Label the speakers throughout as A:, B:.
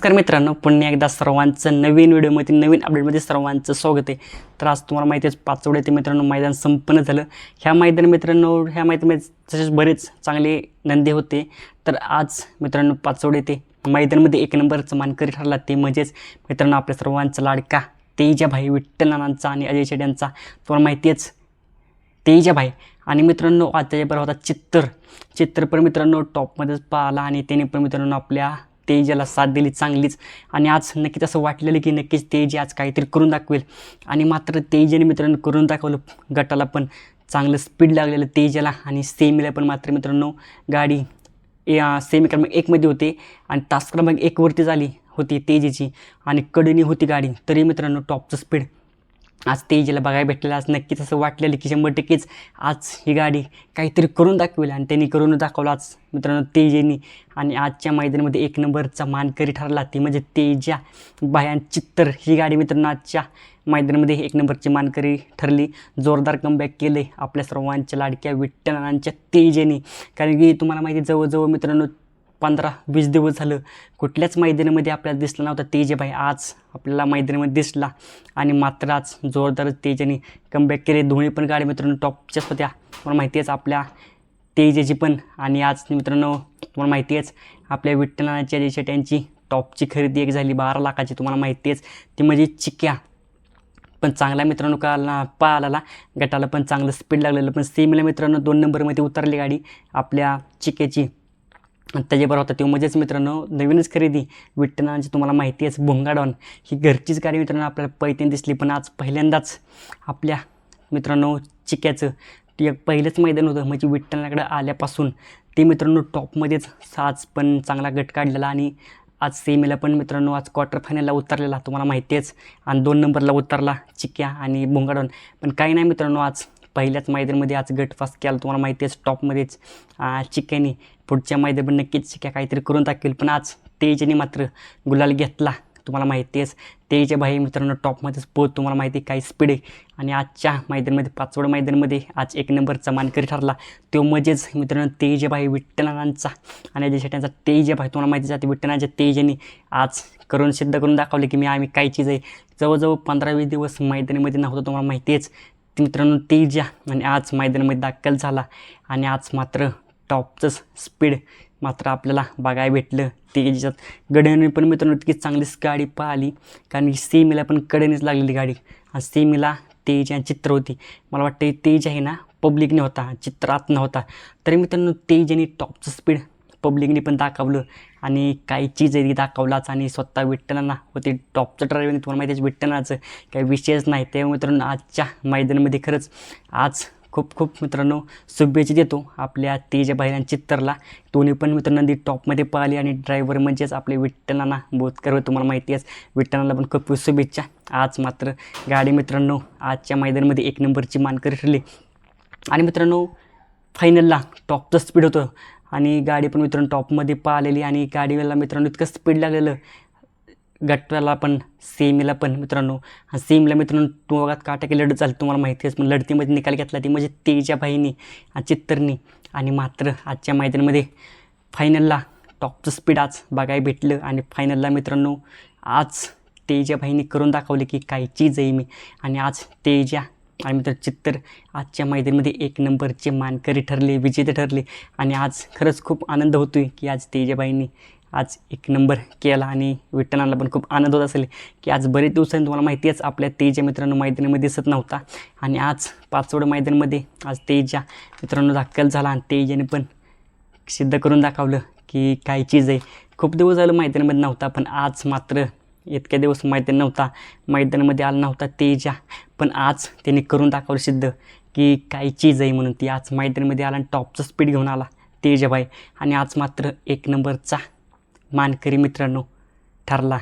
A: नमस्कार मित्रांनो पुन्हा एकदा सर्वांचं नवीन व्हिडिओमध्ये नवीन अपडेटमध्ये सर्वांचं स्वागत आहे. तर आज तुम्हाला माहिती आहे पाचवडे ते मित्रांनो मैदान संपन्न झालं. ह्या मैदान मित्रांनो ह्या मैदानामध्ये तसेच बरेच चांगले नंदी होते. तर आज मित्रांनो पाचवडे ते मैदानमध्ये एक नंबरचं मानकरी ठरला ते म्हणजेच मित्रांनो आपल्या सर्वांचा लाडका तेजाभाई विठ्ठल नानांचा आणि अजय शेड्यांचा. यांचा तुम्हाला माहिती आहेच तेजाभाई. आणि मित्रांनो आज त्याच्याबरोबर होता चित्तर. चित्तर पण मित्रांनो टॉपमध्येच पाहिला आणि त्याने पण मित्रांनो आपल्या तेजाला साथ दिली चांगलीच. आणि आज नक्कीच असं वाटलेलं की नक्कीच तेज आज काहीतरी करून दाखवेल. आणि मात्र तेजाने मित्रांनो करून दाखवलं गटाला पण चांगलं स्पीड लागलेलं तेजाला. आणि सेमीला पण मात्र मित्रांनो गाडी या सेमी क्रमांक एकमध्ये होते. आणि तास क्रमांक एकवरती झाली होती तेजेची. आणि कडनी होती गाडी. तरी मित्रांनो टॉपचं स्पीड आज तेजीला बघायला भेटलेलं आज नक्कीच असं वाटलेलं की शंभर टक्केच आज ही गाडी काहीतरी करून दाखवेल आणि त्यांनी करून दाखवलं आज. मित्रांनो तेजेनी आणि आजच्या मैदानामध्ये एक नंबरचा मानकरी ठरला ती म्हणजे तेजा बायान चित्तर. ही गाडी मित्रांनो आजच्या मैदानामध्ये एक नंबरची मानकरी ठरली. जोरदार कमबॅक केले आपल्या सर्वांच्या लाडक्या विठ्ठलांच्या तेजेने. कारण की तुम्हाला माहिती आहे, जवळजवळ मित्रांनो पंधरा वीस दिवस झालं. कुठल्याच मैदानामध्ये आपल्याला दिसला नव्हता तेजभाई आज आपल्याला मैदानामध्ये दिसला. आणि मात्र आज जोरदार तेजाने कमबॅक केले. दोन्ही पण गाडी मित्रांनो टॉपच्याच होत्या. तुम्हाला माहिती आहेच आपल्या तेजाची पण. आणि आज मित्रांनो तुम्हाला माहिती आहेच आपल्या विठ्ठलाच्या देशात त्यांची टॉपची खरेदी एक झाली. बारा लाखाची. तुम्हाला माहिती आहेच. ती म्हणजे चिक्या पण चांगला मित्रांनो काला पाहायला गटाला पण चांगलं स्पीड लागलेलं. पण सेमीला मित्रांनो दोन नंबरमध्ये उतरली गाडी. आपल्या चिक्याची त्याच्याबरोबर होता तो. म्हणजेच मित्रांनो नवीनच खरेदी. विठ्ठलांची तुम्हाला माहिती आहेच. भोंगाडॉन. ही घरचीच गाडी मित्रांनो आपल्याला पैठण दिसली पण आज पहिल्यांदाच आपल्या मित्रांनो चिक्याचं. ते एक पहिलंच मैदान होतं. म्हणजे विठ्ठलाकडं आल्यापासून ते मित्रांनो टॉपमध्येच आज पण चांगला गट काढलेला आणि आज सेमीला पण मित्रांनो आज क्वार्टर फायनलला उतरलेला. तुम्हाला माहिती आहेच. आणि दोन नंबरला उतरला चिक्या आणि भोंगाडॉन. पण काही नाही मित्रांनो आज पहिल्याच मैदानमध्ये आज गटफास्ट केला. तुम्हाला माहिती आहेच टॉपमध्येच चिक्याने पुढच्या मैदान पण नक्कीच चिक्या काहीतरी करून दाखवेल पण आज तेजने मात्र गुलाल घेतला. तुम्हाला माहिती आहेच तेजच्या भाई मित्रांनो टॉपमध्येच पोत तुम्हाला माहिती आहे काही स्पीड आहे. आणि आजच्या मैदानमध्ये पाचवड मैदानमध्ये आज एक नंबरचा मानकरी ठरला. तो म्हणजेच मित्रांनो तेजबाई विठ्ठलांचा. आणि अजय शेट्यांचा तेजबाई तुम्हाला माहिती जाते विठ्ठलांच्या तेजाने आज करून सिद्ध करून दाखवले की मी आम्ही काय चीज आहे. जवळजवळ पंधरा वीस दिवस मैदानीमध्ये नव्हतं तुम्हाला माहिती आहेच. मित्रांनो तेजा आणि आज मैदानामध्ये दाखल झाला. आणि आज मात्र टॉपचंच स्पीड मात्र आपल्याला बघायला भेटलं. तेजात गड्याने पण मित्रांनो इतकी चांगलीच गाडी पाहिली. कारण की सेमीला पण कडेनेच लागलेली गाडी. आणि सेमीला तेज आणि चित्र होती. मला वाटतं तेज आहे ना पब्लिकने होता चित्रात नव्हता. तरी मित्रांनो तेज आणि टॉपचं स्पीड पब्लिकने पण दाखवलं. आणि काही चीज आहे ती दाखवलाच आणि स्वतः विठ्ठलांना होते टॉपचं ड्रायव्हर तुम्हाला माहिती आहे विठ्ठलाचं काही विषयच नाही. तेव्हा मित्रांनो आजच्या मैदानामध्ये खरंच आज खूप खूप मित्रांनो शुभेच्छा देतो आपल्या तेजा आणि चित्तरला. दोन्ही पण मित्रांनो ती टॉपमध्ये पाहिली आणि ड्रायव्हर म्हणजेच आपले विठ्ठलांना बोधकर तुम्हाला माहिती आहेच विठ्ठलांना पण खूप खूप शुभेच्छा. आज मात्र गाडी मित्रांनो आजच्या मैदानामध्ये एक नंबरची मानकरी ठरली. आणि मित्रांनो फायनलला टॉपचं स्पीड होतं. आणि गाडी पण मित्रांनो टॉपमध्ये पाहिलेली आणि गाडीला मित्रांनो इतकं स्पीड लागलेलं. गट्ट्याला पण सेमीला पण मित्रांनो. हा सेमीला मित्रांनो दोघात काटाकी लढत झाली तुम्हाला माहिती आहे पण लढतीमध्ये निकाल घेतला ती म्हणजे तेजा भाईनी चित्तरनी. आणि मात्र आजच्या मैदानामध्ये फायनलला टॉपचं स्पीड आज बघायला भेटलं. आणि फायनलला मित्रांनो आज तेजा बाईंनी करून दाखवले की काय चीज आहे मी आणि आज तेजा आणि मित्र चित्तर आजच्या मैदानीमध्ये एक नंबरचे मानकरी ठरले विजेते ठरले. आणि आज खरंच खूप आनंद होतो आहे की आज तेजाबाईंनी आज एक नंबर केला आणि विठ्ठलांना पण खूप आनंद होत असेल की आज बरेच दिवसांनी तुम्हाला माहिती आहेच आपल्या तेजा मित्रांनो मैदानामध्ये दिसत नव्हता. आणि आज पाचवड मैदानामध्ये आज तेजा मित्रांनो दाखल झाला आणि तेजाने पण सिद्ध करून दाखवलं की काय चीज आहे. खूप दिवस झालं मैदानामध्ये नव्हता पण आज मात्र इतक्या दिवस मैदान नव्हता. मैदानामध्ये आला नव्हता तेजा. पण आज त्यांनी करून दाखवलं सिद्ध की काही चीज आहे म्हणून. ती आज मैदानामध्ये आला आणि टॉपचं स्पीड घेऊन आला तेजाबाई. आणि आज मात्र एक नंबरचा मानकरी मित्रांनो ठरला.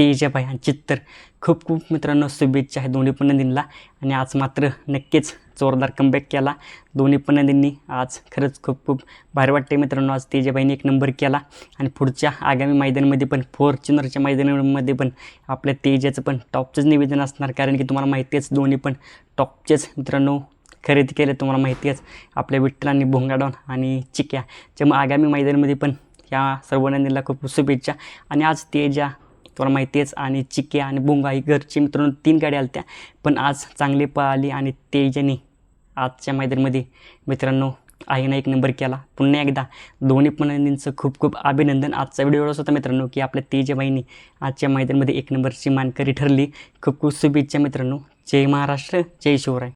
A: तेजाबाई आणि चित्तर. खूप खूप मित्रांनो शुभेच्छा आहे दोन्ही पण नंदींना आणि आज मात्र नक्कीच जोरदार कमबॅक केला. दोन्ही पण नंदींनी आज खरंच खूप खूप भारी वाटते मित्रांनो. आज तेजाबाईंनी एक नंबर केला. आणि पुढच्या आगामी मैदानामध्ये पण फॉर्च्युनरच्या मैदानामध्ये पण आपल्या तेजाचं पण टॉपचंच निवेदन असणार. कारण की तुम्हाला माहिती आहेच दोन्ही पण टॉपचेच मित्रांनो खरेदी केले. तुम्हाला माहिती आहेच आपल्या विठ्ठलांनी भोंगाडॉन आणि चिक्या. त्यामुळे आगामी मैदानामध्ये पण या सर्व नंदीला खूप शुभेच्छा. आणि आज तेजा तुम्हाला माहिती आहेच आणि चिके आणि बुंगा ही घरची मित्रांनो तीन गाड्या आल्या पण आज चांगली पळाली आणि तेजाने आजच्या मैदानामध्ये मित्रांनो आईनं एक नंबर केला. पुन्हा एकदा दोन्ही पणंदींचं खूप खूप अभिनंदन. आजचा व्हिडिओ एवढाच होता मित्रांनो की आपल्या तेजबाईंनी आजच्या मैदानामध्ये एक नंबरची मानकरी ठरली. खूप खूप शुभेच्छा मित्रांनो. जय महाराष्ट्र जय शिवराय.